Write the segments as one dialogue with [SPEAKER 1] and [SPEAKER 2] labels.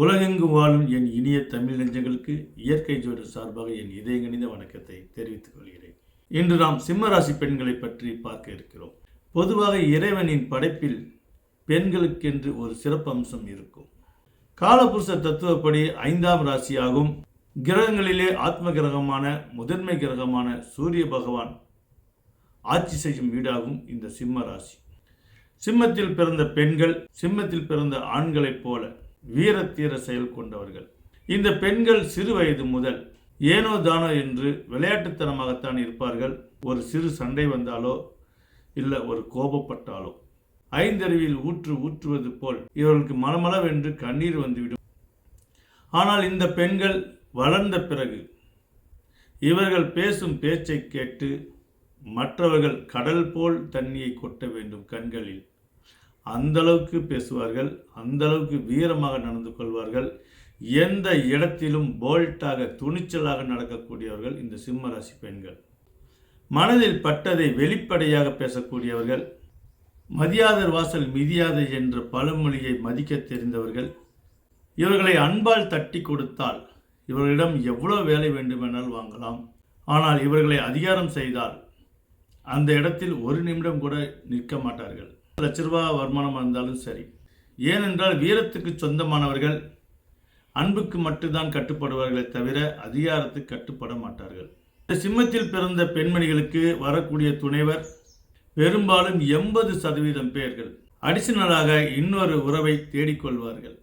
[SPEAKER 1] உலகெங்கு வாழும் என் இனிய தமிழ் நெஞ்சங்களுக்கு இயற்கை ஜோதி சார்பாக என் இதயங்கணிந்த வணக்கத்தை தெரிவித்துக் கொள்கிறேன். இன்று நாம் சிம்மராசி பெண்களை பற்றி பார்க்க இருக்கிறோம். பொதுவாக இறைவனின் படைப்பில் பெண்களுக்கென்று ஒரு சிறப்பு அம்சம் இருக்கும். காலபுருஷ தத்துவப்படி ஐந்தாம் ராசியாகும். கிரகங்களிலே ஆத்ம கிரகமான முதன்மை கிரகமான சூரிய பகவான் ஆட்சி செய்யும் வீடாகும் இந்த சிம்ம ராசி. சிம்மத்தில் பிறந்த பெண்கள் சிம்மத்தில் பிறந்த ஆண்களைப் போல வீரத்தீர செயல் கொண்டவர்கள். இந்த பெண்கள் சிறு வயது முதல் ஏனோ தானோ என்று விளையாட்டுத்தனமாகத்தான் இருப்பார்கள். ஒரு சிறு சண்டை வந்தாலோ இல்லை ஒரு கோபப்பட்டாலோ. ஐந்தருவியில் ஊற்று ஊற்றுவது போல் இவர்களுக்கு மலமளவென்று கண்ணீர் வந்துவிடும். ஆனால் இந்த பெண்கள் வளர்ந்த பிறகு இவர்கள் பேசும் பேச்சை கேட்டு மற்றவர்கள் கடல் போல் தண்ணியை கொட்ட வேண்டும் கண்களில். அந்த அளவுக்கு பேசுவார்கள் அந்த அளவுக்கு வீரமாக நடந்து கொள்வார்கள். எந்த இடத்திலும் போல்ட்டாக துணிச்சலாக நடக்கக்கூடியவர்கள் இந்த சிம்ம ராசி பெண்கள். மனதில் பட்டதை வெளிப்படையாக பேசக்கூடியவர்கள் மதியாதர் வாசல் மிதியாதை என்ற பழமொழியை மதிக்க தெரிந்தவர்கள் இவர்களை அன்பால் தட்டி கொடுத்தால் இவர்களிடம் எவ்வளோ வேலை வேண்டுமென்றால் வாங்கலாம். ஆனால் இவர்களை அதிகாரம் செய்தால் அந்த இடத்தில் ஒரு நிமிடம் கூட நிற்க மாட்டார்கள். லட்ச ரூபா வருமானம் இருந்தாலும் சரி. ஏனென்றால் வீரத்துக்கு சொந்தமானவர்கள் அன்புக்கு மட்டும்தான் கட்டுப்படுவார்களே தவிர அதிகாரத்துக்கு கட்டுப்பட மாட்டார்கள். இந்த சிம்மத்தில் பிறந்த பெண்மணிகளுக்கு வரக்கூடிய துணைவர் பெரும்பாலும் எண்பது சதவீதம் பேர்கள். அடிஷனலாக இன்னொரு உறவை தேடிக்கொள்வார்கள்.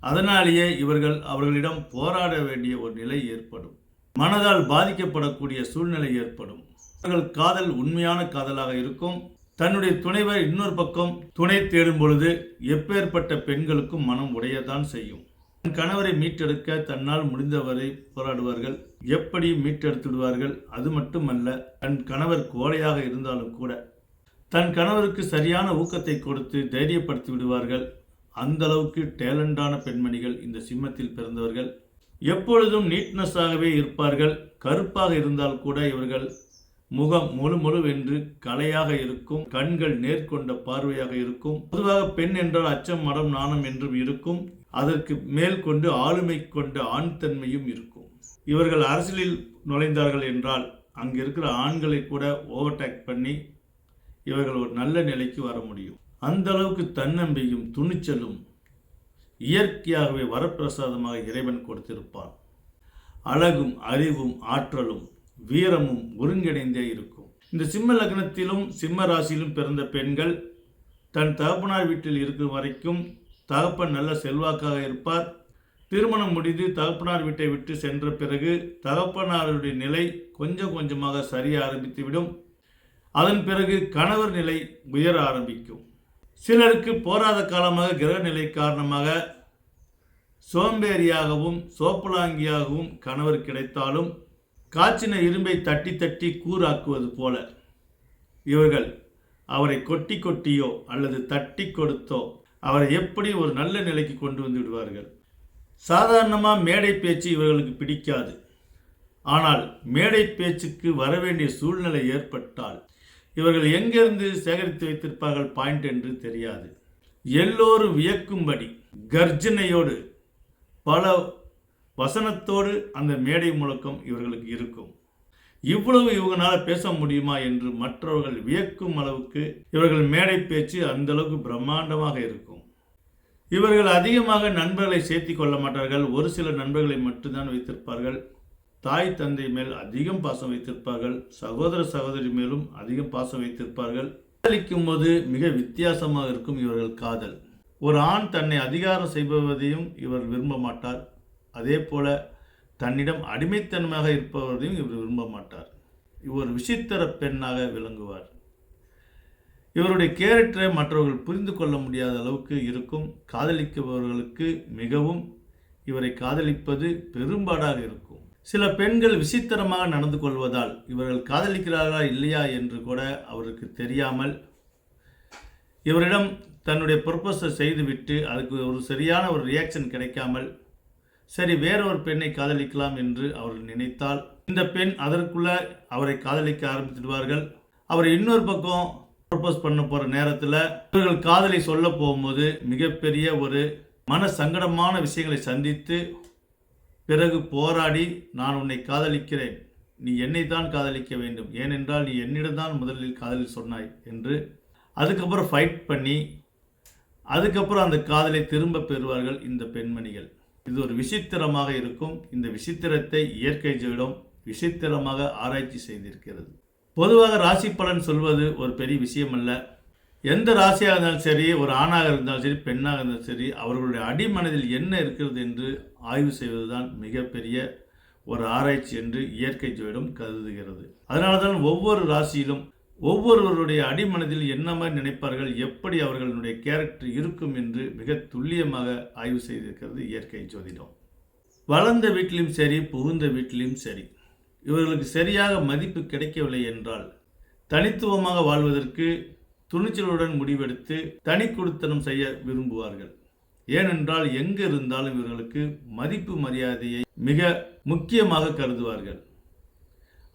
[SPEAKER 1] அதனாலேயே இவர்கள் அவர்களிடம் போராட வேண்டிய ஒரு நிலை ஏற்படும். மனதால் பாதிக்கப்படக்கூடிய சூழ்நிலை ஏற்படும். அவர்கள் காதல் உண்மையான காதலாக இருக்கும். தன்னுடைய துணைவர் இன்னொரு பக்கம் துணை தேடும் பொழுது எப்பேற்பட்ட பெண்களுக்கும் மனம் உடையதான் செய்யும். தன் கணவரை மீட்டெடுக்க தன்னால் முடிந்தவரை போராடுவார்கள். எப்படி மீட்டெடுத்துடுவார்கள் அது மட்டுமல்ல தன் கணவர் கோழையாக இருந்தாலும் கூட. தன் கணவருக்கு சரியான ஊக்கத்தை கொடுத்து தைரியப்படுத்தி விடுவார்கள் அந்த அளவுக்கு டேலண்டான பெண்மணிகள் இந்த சிம்மத்தில் பிறந்தவர்கள். எப்பொழுதும் நீட்னஸாகவே இருப்பார்கள். கருப்பாக இருந்தால் கூட இவர்கள் முகம் முழு முழுவென்று கலையாக இருக்கும் கண்கள் நேர்கொண்ட பார்வையாக இருக்கும். பொதுவாக பெண் என்றால் அச்சம் மடம் நாணம் என்றும் இருக்கும். அதற்கு மேல் கொண்டு ஆளுமை கொண்ட ஆண் தன்மையும் இருக்கும். இவர்கள் அரசியலில் நுழைந்தார்கள் என்றால் அங்கு இருக்கிற ஆண்களை கூட ஓவர்டேக் பண்ணி இவர்கள் ஒரு நல்ல நிலைக்கு வர முடியும். அந்த அளவுக்கு தன்னம்பியும் துணிச்சலும் இயற்கையாகவே வரப்பிரசாதமாக இறைவன் கொடுத்திருப்பான். அழகும் அறிவும் ஆற்றலும் வீரமும் ஒருங்கிணைந்தே இருக்கும். இந்த சிம்ம லக்னத்திலும் சிம்ம ராசியிலும் பிறந்த பெண்கள் தன் தகப்பனார் வீட்டில் இருக்கும் வரைக்கும் தகப்பன் நல்ல செல்வாக்காக இருப்பார். திருமணம் முடிந்து தகப்பனார் வீட்டை விட்டு சென்ற பிறகு தகப்பனாருடைய நிலை கொஞ்சம் கொஞ்சமாக சரிய ஆரம்பித்துவிடும். அதன் பிறகு கணவர் நிலை உயர ஆரம்பிக்கும். சிலருக்கு போராத காலமாக கிரக நிலை காரணமாக சோம்பேறியாகவும் சோப்பலாங்கியாகவும் கணவர் கிடைத்தாலும் காய்ச்சின இரும்பை தட்டி தட்டி கூறாக்குவது போல. இவர்கள் அவரை கொட்டி கொட்டியோ அல்லது தட்டி கொடுத்தோ அவரை எப்படி ஒரு நல்ல நிலைக்கு கொண்டு வந்து விடுவார்கள்? சாதாரணமாக மேடை பேச்சு இவர்களுக்கு பிடிக்காது. ஆனால் மேடை பேச்சுக்கு வர வேண்டிய சூழ்நிலை ஏற்பட்டால் இவர்கள் எங்கிருந்து சேகரித்து வைத்திருப்பார்கள் பாயிண்ட் என்று தெரியாது. எல்லோரும் வியக்கும்படி கர்ஜனையோடு பல வசனத்தோடு அந்த மேடை முழக்கம் இவர்களுக்கு இருக்கும். இவ்வளவு இவங்களால் பேச முடியுமா என்று மற்றவர்கள் வியக்கும் அளவுக்கு இவர்கள் மேடை பேச்சு அந்த அளவுக்கு பிரம்மாண்டமாக இருக்கும். இவர்கள் அதிகமாக நண்பர்களை சேர்த்தி கொள்ள மாட்டார்கள். ஒரு சில நண்பர்களை மட்டும்தான் வைத்திருப்பார்கள். தாய் தந்தை மேல் அதிகம் பாசம் வைத்திருப்பார்கள். சகோதர சகோதரி மேலும் அதிகம் பாசம் வைத்திருப்பார்கள். காதலிக்கும் போது மிக வித்தியாசமாக இருக்கும் இவர்கள் காதல். ஒரு ஆண் தன்னை அதிகாரம் செய்பவதையும் இவர் விரும்ப மாட்டார். அதே போல தன்னிடம் அடிமைத்தன்மையாக இருப்பவரையும் இவர் விரும்ப மாட்டார். இவர் விசித்திர பெண்ணாக விளங்குவார். இவருடைய கேரக்டரை மற்றவர்கள் புரிந்து கொள்ள முடியாத அளவுக்கு இருக்கும். காதலிப்பவர்களுக்கு மிகவும் இவரை காதலிப்பது பெரும்பாடாக இருக்கும். சில பெண்கள் விசித்திரமாக நடந்து கொள்வதால் இவர்கள் காதலிக்கிறார்களா இல்லையா என்று கூட அவருக்கு தெரியாமல் இவரிடம் தன்னுடைய ப்ரொப்போஸை செய்துவிட்டு அதுக்கு ஒரு சரியான ஒரு ரியாக்ஷன் கிடைக்காமல் சரி வேற ஒரு பெண்ணை காதலிக்கலாம் என்று அவர்கள் நினைத்தால் இந்த பெண் அதற்குள்ள அவரை காதலிக்க ஆரம்பித்துடுவார்கள் அவர் இன்னொரு பக்கம் ப்ரப்போஸ் பண்ண போகிற நேரத்தில் இவர்கள் காதலை சொல்ல போகும்போது மிகப்பெரிய ஒரு மன சங்கடமான விஷயங்களை சந்தித்து பிறகு போராடி நான் உன்னை காதலிக்கிறேன். நீ என்னை தான் காதலிக்க வேண்டும். ஏனென்றால் நீ என்னிடம்தான் முதலில் காதலில் சொன்னாய் என்று அதுக்கப்புறம் ஃபைட் பண்ணி அதுக்கப்புறம் அந்த காதலை திரும்ப பெறுவார்கள் இந்த பெண்மணிகள். இது ஒரு விசித்திரமாக இருக்கும். இந்த விசித்திரத்தை இயற்கை ஜோதிடம் விசித்திரமாக ஆராய்ச்சி செய்திருக்கிறது. பொதுவாக ராசி பலன் சொல்வது ஒரு பெரிய விஷயம் அல்ல எந்த ராசியாக இருந்தாலும் சரி ஒரு ஆணாக இருந்தாலும் சரி பெண்ணாக இருந்தாலும் சரி அவர்களுடைய அடிமனதில் என்ன இருக்கிறது என்று ஆய்வு செய்வதுதான் மிகப்பெரிய ஒரு ஆராய்ச்சி என்று இயற்கை ஜோதிடம் கருதுகிறது. அதனால தான் ஒவ்வொரு ராசியிலும் ஒவ்வொருவருடைய அடிமனதில் என்ன மாதிரி நினைப்பார்கள் எப்படி அவர்களுடைய கேரக்டர் இருக்கும் என்று மிக துல்லியமாக ஆய்வு செய்திருக்கிறது இயற்கை ஜோதிடம். வளர்ந்த வீட்டிலும் சரி புகுந்த வீட்டிலும் சரி இவர்களுக்கு சரியாக மதிப்பு கிடைக்கவில்லை என்றால் தனித்துவமாக வாழ்வதற்கு துணிச்சலுடன் முடிவெடுத்து தனி கொடுத்தனம் செய்ய விரும்புவார்கள். ஏனென்றால் எங்கு இருந்தாலும் இவர்களுக்கு மதிப்பு மரியாதையை மிக முக்கியமாக கருதுவார்கள்.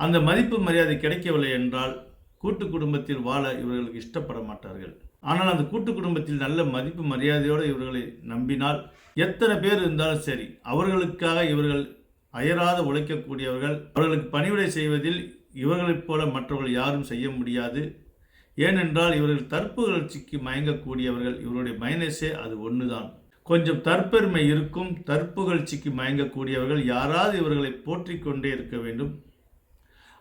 [SPEAKER 1] அந்த மதிப்பு மரியாதை கிடைக்கவில்லை என்றால் கூட்டு குடும்பத்தில் வாழ இவர்களுக்கு இஷ்டப்பட மாட்டார்கள். ஆனால் அந்த கூட்டு குடும்பத்தில் நல்ல மதிப்பு மரியாதையோடு இவர்களை நம்பினால் எத்தனை பேர் இருந்தாலும் சரி அவர்களுக்காக இவர்கள் அயராத உழைக்கக்கூடியவர்கள் அவர்களுக்கு பணிவிடை செய்வதில் இவர்களைப் போல மற்றவர்கள் யாரும் செய்ய முடியாது. ஏனென்றால் இவர்கள் தற்புகழ்ச்சிக்கு மயங்கக்கூடியவர்கள் இவருடைய மைனஸே அது ஒன்றுதான் கொஞ்சம் தற்பெருமை இருக்கும் தற்புகழ்ச்சிக்கு மயங்கக்கூடியவர்கள் யாராவது இவர்களை போற்றிக் கொண்டே இருக்க வேண்டும்.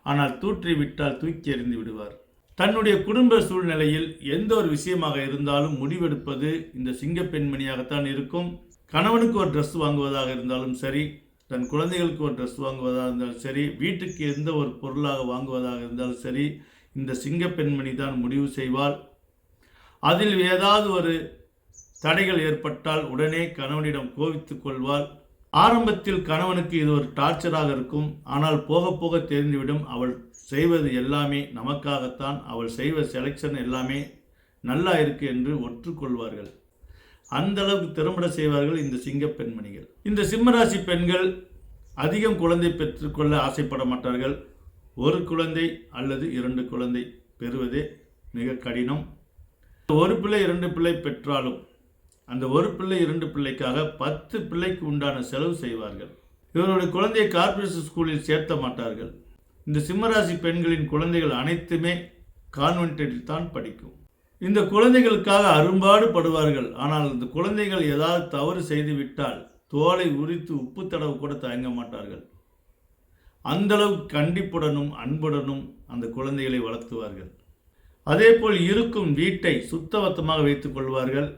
[SPEAKER 1] ஆனால் தூற்றி விட்டால் தூக்கி எறிந்து விடுவார். தன்னுடைய குடும்ப சூழ்நிலையில் எந்த ஒரு விஷயமாக இருந்தாலும் முடிவெடுப்பது இந்த சிங்க பெண்மணியாகத்தான் இருக்கும். கணவனுக்கு ஒரு ட்ரெஸ் வாங்குவதாக இருந்தாலும் சரி தன் குழந்தைகளுக்கு ஒரு ட்ரெஸ் வாங்குவதாக இருந்தாலும் சரி வீட்டுக்கு எந்த ஒரு பொருளாக வாங்குவதாக இருந்தாலும் சரி இந்த சிங்க பெண்மணி தான் முடிவு செய்வாள். அதில் ஏதாவது ஒரு தடைகள் ஏற்பட்டால் உடனே கணவனிடம் கோவித்துக் கொள்வாள். ஆரம்பத்தில் கணவனுக்கு இது ஒரு டார்ச்சராக இருக்கும். ஆனால் போக போக தெரிந்துவிடும். அவள் செய்வது எல்லாமே நமக்காகத்தான். அவள் செய்வ செலெக்ஷன் எல்லாமே நல்லா இருக்கு என்று ஒற்றுக்கொள்வார்கள். அந்த அளவுக்கு திறம்பட செய்வார்கள் இந்த சிங்க பெண்மணிகள். இந்த சிம்மராசி பெண்கள் அதிகம் குழந்தை பெற்றுக்கொள்ள ஆசைப்பட மாட்டார்கள். ஒரு குழந்தை அல்லது இரண்டு குழந்தை பெறுவதே மிக கடினம். ஒரு பிள்ளை இரண்டு பிள்ளை பெற்றாலும் அந்த ஒரு பிள்ளை இரண்டு பிள்ளைக்காக பத்து பிள்ளைக்கு உண்டான செலவு செய்வார்கள். இவருடைய குழந்தையை கார்ப்பரேஷன் ஸ்கூலில் சேர்த்த மாட்டார்கள். இந்த சிம்மராசி பெண்களின் குழந்தைகள் அனைத்துமே கான்வென்டில் தான் படிக்கும். இந்த குழந்தைகளுக்காக அரும்பாடு படுவார்கள். ஆனால் இந்த குழந்தைகள் ஏதாவது தவறு செய்துவிட்டால் தோலை உரித்து உப்பு தடவு கூட தயங்க மாட்டார்கள். அந்தளவு கண்டிப்புடனும் அன்புடனும் அந்த குழந்தைகளை வளர்த்துவார்கள். அதேபோல் இருக்கும் வீட்டை சுத்தபத்தமாக வைத்துக் கொள்வார்கள்.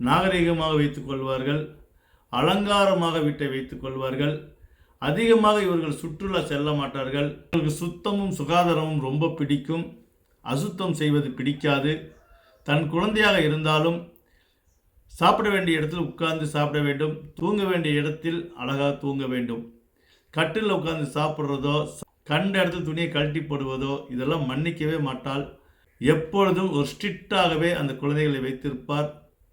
[SPEAKER 1] நாகரிகமாக வைத்துக் கொள்வார்கள் அலங்காரமாக வீட்டை வைத்துக் கொள்வார்கள் அதிகமாக இவர்கள் சுற்றுலா செல்ல மாட்டார்கள். இவர்களுக்கு சுத்தமும் சுகாதாரமும் ரொம்ப பிடிக்கும். அசுத்தம் செய்வது பிடிக்காது. தன் குழந்தையாக இருந்தாலும் சாப்பிட வேண்டிய இடத்தில் உட்கார்ந்து சாப்பிட வேண்டும். தூங்க வேண்டிய இடத்தில் அழகாக தூங்க வேண்டும். கட்டில் உட்கார்ந்து சாப்பிட்றதோ கண்ட இடத்துல துணியை கழட்டி போடுவதோ இதெல்லாம் மன்னிக்கவே மாட்டால் எப்பொழுதும் ஒரு ஸ்ட்ரிக்டாகவே அந்த குழந்தைகளை வைத்திருப்பார்.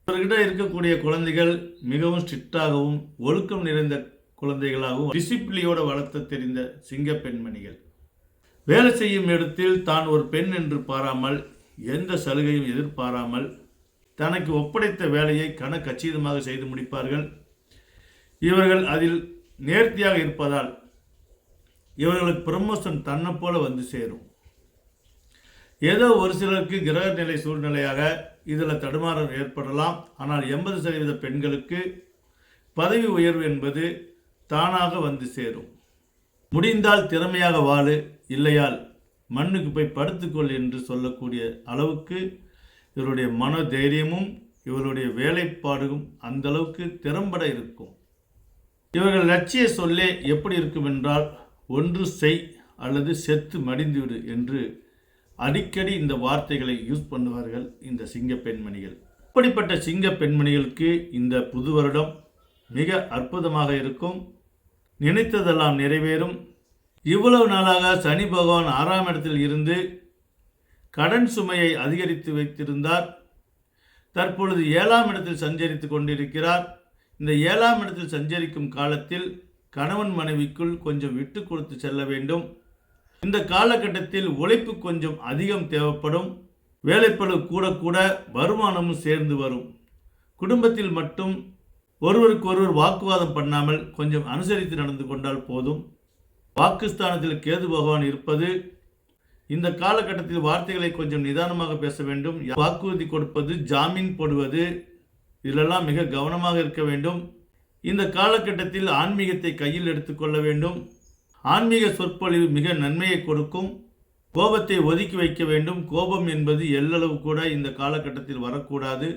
[SPEAKER 1] இவர்கிட்ட இருக்கக்கூடிய குழந்தைகள் மிகவும் ஸ்ட்ரிக்டாகவும் ஒழுக்கம் நிறைந்த குழந்தைகளாகவும் டிசிப்ளியோடு வளர்த்த தெரிந்த சிங்க பெண்மணிகள். வேலை செய்யும் இடத்தில் தான் ஒரு பெண் என்று பாராமல் எந்த சலுகையும் எதிர்பாராமல் தனக்கு ஒப்படைத்த வேலையை கன கச்சிதமாக செய்து முடிப்பார்கள். இவர்கள் அதில் நேர்த்தியாக இருப்பதால் இவர்களுக்கு ப்ரமோஷன் தன்னை போல வந்து சேரும். ஏதோ ஒரு சிலருக்கு கிரக நிலை சூழ்நிலையாக இதில் தடுமாறம் ஏற்படலாம். ஆனால் எண்பது சதவீத பெண்களுக்கு பதவி உயர்வு என்பது தானாக வந்து சேரும். முடிந்தால் திறமையாக வாழு இல்லையால் மண்ணுக்கு போய் படுத்துக்கொள் என்று சொல்லக்கூடிய அளவுக்கு இவருடைய மன தைரியமும் இவருடைய வேலைப்பாடும் அந்த அளவுக்கு திறம்பட இருக்கும். இவர்கள் லட்சிய சொல்லே எப்படி இருக்கும் என்றால் ஒன்று செய் அல்லது செத்து மடிந்துவிடு என்று அடிக்கடி இந்த வார்த்தைகளை யூஸ் பண்ணுவார்கள் இந்த சிங்க பெண்மணிகள். அப்படிப்பட்ட சிங்க பெண்மணிகளுக்கு இந்த புது வருடம் மிக அற்புதமாக இருக்கும். நினைத்ததெல்லாம் நிறைவேறும். இவ்வளவு நாளாக சனி பகவான் ஆறாம் இடத்தில் இருந்து கடன் சுமையை அதிகரித்து வைத்திருந்தார். தற்பொழுது ஏழாம் இடத்தில் சஞ்சரித்து கொண்டிருக்கிறார். இந்த ஏழாம் இடத்தில் சஞ்சரிக்கும் காலத்தில் கணவன் மனைவிக்குள் கொஞ்சம் விட்டு கொடுத்து செல்ல வேண்டும். இந்த காலகட்டத்தில் உழைப்பு கொஞ்சம் அதிகம் தேவைப்படும். வேலைப்பளு கூட கூட வருமானமும் சேர்ந்து வரும். குடும்பத்தில் மட்டும் ஒருவருக்கு ஒருவர் வாக்குவாதம் பண்ணாமல் கொஞ்சம் அனுசரித்து நடந்து கொண்டால் போதும். பாகிஸ்தானத்தில் கேது பகவான் இருப்பது இந்த காலகட்டத்தில் வார்த்தைகளை கொஞ்சம் நிதானமாக பேச வேண்டும். வாக்குறுதி கொடுப்பது ஜாமீன் போடுவது இதிலெல்லாம் மிக கவனமாக இருக்க வேண்டும். இந்த காலகட்டத்தில் ஆன்மீகத்தை கையில் எடுத்துக்கொள்ள வேண்டும். ஆன்மீக சொற்பொழிவு மிக நன்மையை கொடுக்கும். கோபத்தை ஒதுக்கி வைக்க வேண்டும். கோபம் என்பது எல்லளவு கூட இந்த காலகட்டத்தில் வரக்கூடாது.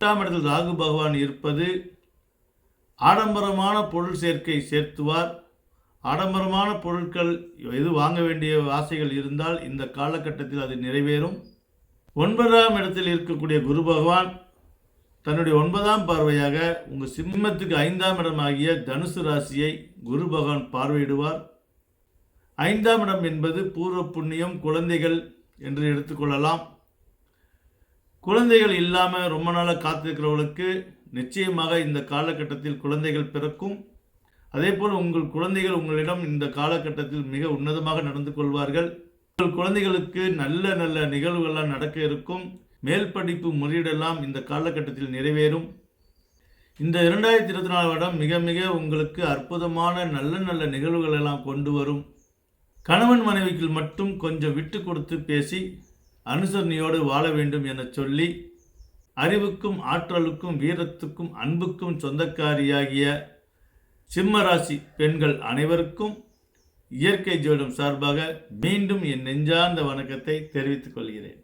[SPEAKER 1] எட்டாம் இடத்தில் ராகு பகவான் இருப்பது ஆடம்பரமான பொருள் சேர்க்கை சேர்த்துவார். ஆடம்பரமான பொருட்கள் எது வாங்க வேண்டிய ஆசைகள் இருந்தால் இந்த காலகட்டத்தில் அது நிறைவேறும். ஒன்பதாம் இடத்தில் இருக்கக்கூடிய குரு பகவான் தன்னுடைய ஒன்பதாம் பார்வையாக உங்கள் சிம்மத்துக்கு ஐந்தாம் இடமாகிய தனுசு ராசியை குரு பகவான் பார்வையிடுவார். ஐந்தாம் இடம் என்பது பூர்வ புண்ணியம் குழந்தைகள் என்று எடுத்துக்கொள்ளலாம் குழந்தைகள் இல்லாமல் ரொம்ப நாளாக காத்திருக்கிறவர்களுக்கு நிச்சயமாக இந்த காலகட்டத்தில் குழந்தைகள் பிறக்கும். அதே போல் உங்கள் குழந்தைகள் உங்களிடம் இந்த காலகட்டத்தில் மிக உன்னதமாக நடந்து கொள்வார்கள். உங்கள் குழந்தைகளுக்கு நல்ல நல்ல நிகழ்வுகள்லாம் நடக்க இருக்கும். மேல் படிப்பு முறையீடெல்லாம் இந்த காலகட்டத்தில் நிறைவேறும். இந்த இரண்டாயிரத்தி இருபத்தி நாலு வருடம் மிக மிக உங்களுக்கு அற்புதமான நல்ல நல்ல நிகழ்வுகள் எல்லாம் கொண்டு வரும். கணவன் மனைவிக்கு மட்டும் கொஞ்சம் விட்டு கொடுத்து பேசி அனுசரணையோடு வாழ வேண்டும் என சொல்லி அறிவுக்கும் ஆற்றலுக்கும் வீரத்துக்கும் அன்புக்கும் சொந்தக்காரியாகிய சிம்மராசி பெண்கள் அனைவருக்கும் இயற்கை ஜோடம் சார்பாக மீண்டும் என் நெஞ்சார்ந்த வணக்கத்தை தெரிவித்துக் கொள்கிறேன்.